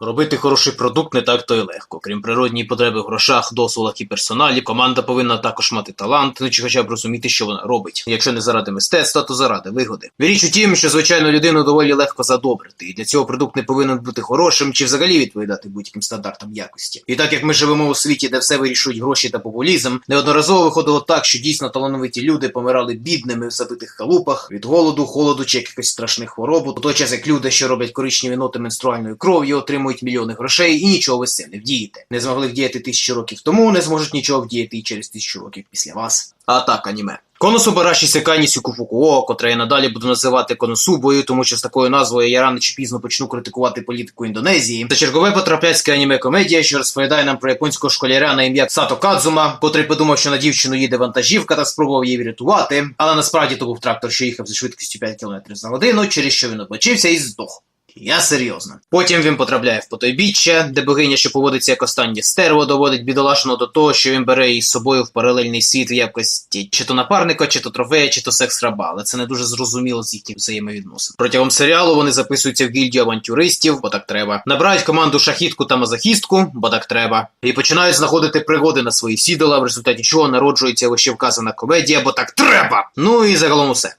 Робити хороший продукт не так то й легко. Крім природньої потреби в грошах, досвідах і персоналі, команда повинна також мати талант, ну чи хоча б розуміти, що вона робить. Якщо не заради мистецтва, то заради вигоди. Річ у тім, що звичайно людину доволі легко задобрити, і для цього продукт не повинен бути хорошим чи взагалі відповідати будь-яким стандартам якості. І так як ми живемо у світі, де все вирішують гроші та популізм, неодноразово виходило так, що дійсно талановиті люди помирали бідними в забитих халупах від голоду, холоду чи якихось страшних хвороб. У той час як люди, що роблять коричневі ноти менструальною кров'ю, отримують мільйони грошей і нічого ви з цим не вдієте. Не змогли вдіяти тисячу років тому, не зможуть нічого вдіяти і через тисячу років після вас. А так, аніме. Коносубараші Секані Сюкуфукуо, котре я надалі буду називати Коносубою, тому що з такою назвою я рано чи пізно почну критикувати політику Індонезії. Це чергове потрапляцьке аніме-комедія, що розповідає нам про японського школяря на ім'я Сато Кадзума, котрий подумав, що на дівчину їде вантажівка та спробував її врятувати. Але насправді то був трактор, що їхав зі швидкістю 5 км за годину, через що він облачився і здох. Я серйозно. Потім він потрапляє в потойбіччя, де богиня, що поводиться як останнє стерво, доводить бідолашного до того, що він бере її з собою в паралельний світ в якості чи то напарника, чи то трофея, чи то секс-раба, але це не дуже зрозуміло з їхніх взаємовідносин. Протягом серіалу вони записуються в гільдію авантюристів, бо так треба. Набирають команду шахітку та мазохістку, бо так треба. І починають знаходити пригоди на свої сідала, в результаті чого народжується вище вказана комедія, бо так треба. Ну і загалом усе.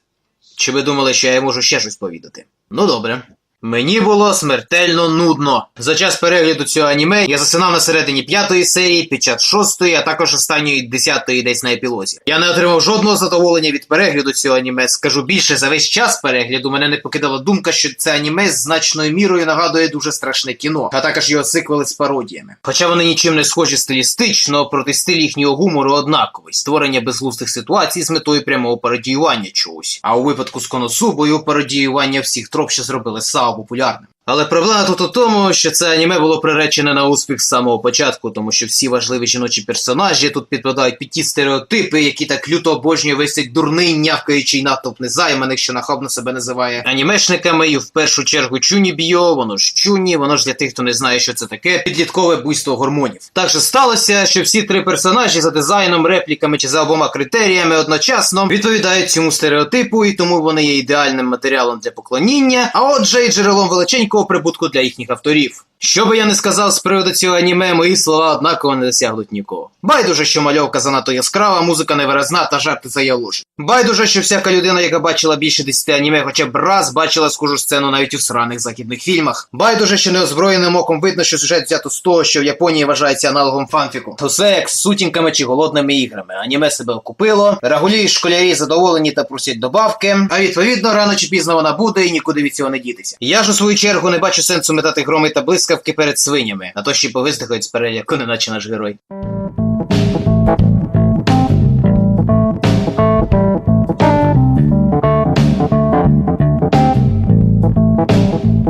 Чи ви думали, що я можу ще щось повідати? Ну добре. Мені було смертельно нудно. За час перегляду цього аніме я засинав на середині п'ятої серії, під час шостої, а також останньої десятої десь на епілозі. Я не отримав жодного задоволення від перегляду цього аніме. Скажу більше, за весь час перегляду мене не покидала думка, що це аніме з значною мірою нагадує дуже страшне кіно, а також його сиквели з пародіями. Хоча вони нічим не схожі стилістично, проти стиль їхнього гумору однаковий створення безглустих ситуацій з метою прямого пародіювання чогось. А у випадку з Коносубою пародіювання всіх троп, що зробили САО популярним. Але проблема тут у тому, що це аніме було приречене на успіх з самого початку, тому що всі важливі жіночі персонажі тут підпадають під ті стереотипи, які так люто обожнює цей дурний, нявкаючий натовп незайманих, що нахабно себе називає анімешниками, і в першу чергу чуні бійо, воно ж чуні, воно ж для тих, хто не знає, що це таке, підліткове буйство гормонів. Так же сталося, що всі три персонажі за дизайном, репліками чи за обома критеріями одночасно відповідають цьому стереотипу, і тому вони є ідеальним матеріалом для поклоніння, а отже, й джерелом величенького прибутку для їхніх авторів. Що би я не сказав з приводу цього аніме, мої слова однаково не досягнуть нікого. Байдуже, що мальовка занадто яскрава, музика невиразна та жарти заявуші. Байдуже, що всяка людина, яка бачила більше 10 аніме, хоча б раз бачила схожу сцену навіть у сраних західних фільмах. Байдуже, що неозброєним оком видно, що сюжет взято з того, що в Японії вважається аналогом фанфіку. Усе як з сутінками чи голодними іграми. Аніме себе окупило, рагулі і школярі задоволені та просять добавки, а відповідно рано чи пізно вона буде і нікуди від цього не дітися. Я ж у свою чергу бо не бачу сенсу метати громи та блискавки перед свинями, а то ще повиздихають з переляку, неначе наш герой.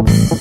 you